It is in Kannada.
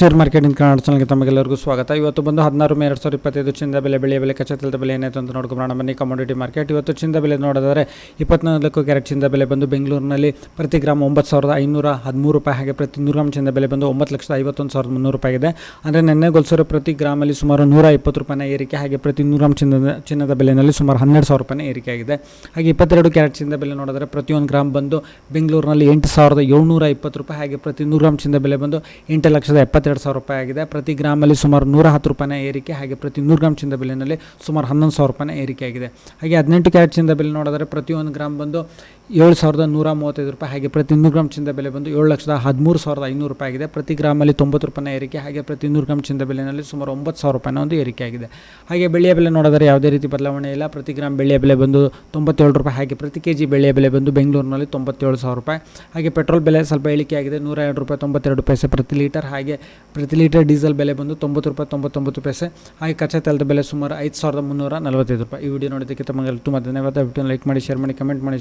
ಶೇರ್ ಮಾರ್ಕೆಟಿಂಗ್ ಕನ್ನಡ ಚಾನಲ್ಗೆ ತಮಗೆಲ್ಲರಿಗೂ ಸ್ವಾಗತ. ಇವತ್ತು ಬಂದು ಹದಿನಾರು ಮೇ ಎರಡು ಸಾವಿರದ ಇಪ್ಪತ್ತೈದು ಚಿಂದ ಬೆಲೆ, ಬೆಳೆಯ ಬೆಲೆ, ಕಚ್ಚಾ ಬೆಲೆ ಏನಾಯ್ತು ಅಂತ ನೋಡ್ಕೊಂಬರೋಣ ಬನ್ನಿ ಕಮೋಡಿಟಿ ಮಾರ್ಕೆಟ್ ಇವತ್ತು ಚಿಂದ ಬೆಲೆ ನೋಡಿದರೆ ಇಪ್ಪತ್ನಾಲ್ಕು ಕ್ಯಾರೆಟ್ ಚಿಂದ ಬೆಲೆ ಬಂದು ಬೆಂಗಳೂರಿನಲ್ಲಿ ಪ್ರತಿ ಗ್ರಾಮ್ ಒಂಬತ್ತು ಸಾವಿರದ ಐನೂರ ಹದಿಮೂರು ರೂಪಾಯಿ ಹಾಗೆ ಪ್ರತಿ ನೂರು ಗ್ರಾಮ್ ಚಿಂದ ಬೆಲೆ ಬಂದು ಒಂಬತ್ತು ಲಕ್ಷದ ಐವತ್ತೊಂದು ಸಾವಿರದ ಮುನ್ನೂರು ರೂಪಾಯಿ ಇದೆ ಅಂದರೆ ನೆನ್ನೆ ಗೊಲ್ಸರು ಪ್ರತಿ ಗ್ರಾಮಲ್ಲಿ ಸುಮಾರು ನೂರ ಇಪ್ಪತ್ತು ರೂಪಾಯಿನ ಏರಿಕೆ ಹಾಗೆ ಪ್ರತಿ ನೂರು ಗ್ರಾಮ್ ಚಿನ್ನದ ಚಿನ್ನದ ಬೆಲೆಯಲ್ಲಿ ಸುಮಾರು ಹನ್ನೆರಡು ಸಾವಿರ ರೂಪಾಯಿನ ಏರಿಕೆ ಆಗಿದೆ. ಹಾಗೆ ಇಪ್ಪತ್ತೆರಡು ಕ್ಯಾರೆಟ್ ಚಿನ್ನದ ಬೆಲೆ ನೋಡಿದರೆ ಪ್ರತಿಯೊಂದು ಗ್ರಾಮ್ ಬಂದು ಬೆಂಗಳೂರಿನಲ್ಲಿ ಎಂಟು ಸಾವಿರದ ಏಳ್ನೂರ ಇಪ್ಪತ್ತು ರೂಪಾಯಿ ಹಾಗೆ ಪ್ರತಿ ನೂರು ಗ್ರಾಮ್ ಚಿನ್ನದ ಬೆಲೆ ಬಂದು ಎಂಟು ಲಕ್ಷದ ಎಪ್ಪತ್ತೆರಡು ಸಾವಿರ ರೂಪಾಯಿ ಆಗಿದೆ. ಪ್ರತಿ ಗ್ರಾಮಲ್ಲಿ ಸುಮಾರು ನೂರ ಹತ್ತು ರೂಪಾಯಿನ ಏರಿಕೆ ಹಾಗೆ ಪ್ರತಿ ನೂರು ಗ್ರಾಮ್ ಚಿಂದ ಬೆಲೆಯಲ್ಲಿ ಸುಮಾರು ಹನ್ನೊಂದು ಸಾವಿರ ರೂಪಾಯಿನ ಏರಿಕೆ ಆಗಿದೆ. ಹಾಗೆ ಹದಿನೆಂಟು ಕ್ಯಾರೆಟ್ ಚಿಂದ ಬೆಲೆ ನೋಡಿದರೆ ಪ್ರತಿಯೊಂದು ಗ್ರಾಮ್ ಬಂದು ಏಳು ಸಾವಿರದ ನೂರ ಮೂವತ್ತೈದು ರೂಪಾಯಿ ಹಾಗೆ ಪ್ರತಿ ನೂರು ಗ್ರಾಮ್ ಚಿಂದ ಬೆಲೆ ಬಂದು ಏಳು ಲಕ್ಷದ ಹದಿಮೂರು ಸಾವಿರದ ಐನೂರು ರೂಪಾಯಿ ಆಗಿದೆ. ಪ್ರತಿ ಗ್ರಾಮಲ್ಲಿ ತೊಂಬತ್ತು ರೂಪಾಯಿನ ಏರಿಕೆ ಹಾಗೆ ಪ್ರತಿ ನೂರು ಗ್ರಾಮ್ ಚಿಂದ ಬೆಲೆಯಲ್ಲಿ ಸುಮಾರು ಒಂಬತ್ತು ಸಾವಿರ ರೂಪಾಯಿನ ಒಂದು ಏರಿಕೆ ಆಗಿದೆ. ಹಾಗೆ ಬೆಳೆಯ ಬೆಲೆ ನೋಡಿದರೆ ಯಾವುದೇ ರೀತಿ ಬದಲಾವಣೆ ಇಲ್ಲ. ಪ್ರತಿ ಗ್ರಾಮ್ ಬೆಳೆಯ ಬೆಲೆ ಬಂದು ತೊಂಬತ್ತೇಳು ರೂಪಾಯಿ ಹಾಗೆ ಪ್ರತಿ ಕೆ ಜಿ ಬೆಳೆಯ ಬೆಲೆ ಬಂದು ಬೆಂಗಳೂರಿನಲ್ಲಿ ತೊಂಬತ್ತೇಳು ಸಾವಿರ ರೂಪಾಯಿ. ಹಾಗೆ ಪೆಟ್ರೋಲ್ ಬೆಲೆ ಸ್ವಲ್ಪ ಇಳಿಕೆ ಆಗಿದೆ ನೂರ ಎರಡು ರೂಪಾಯಿ ತೊಂಬತ್ತೆರಡು ಪೈಸೆ ಪ್ರತಿ ಲೀಟರ್. ಹಾಗೆ ಪ್ರತಿ ಲೀಟರ್ ಡೀಸೆಲ್ ಬೆಲೆ ಬಂದು ತೊಂಬತ್ತು ರೂಪಾಯಿ, ತೊಂಬತ್ತೊಂಬತ್ತು ಪೈಸೆ. ಹಾಗೆ ಕಚ್ಚಾ ತೆಲದ ಬೆಲೆ ಸುಮಾರು ಐದು ಸಾವಿರದ ಮುನ್ನೂರ ನಲವತ್ತೈದು ರೂಪಾಯಿ. ಈ ವಿಡಿಯೋ ನೋಡಿದ್ದಕ್ಕೆ ತಮಗೆ ತುಂಬ ಧನ್ಯವಾದ. ವಿಡಿಯೋ ಲೈಕ್ ಮಾಡಿ, ಶೇರ್ ಮಾಡಿ, ಕಮೆಂಟ್ ಮಾಡಿ.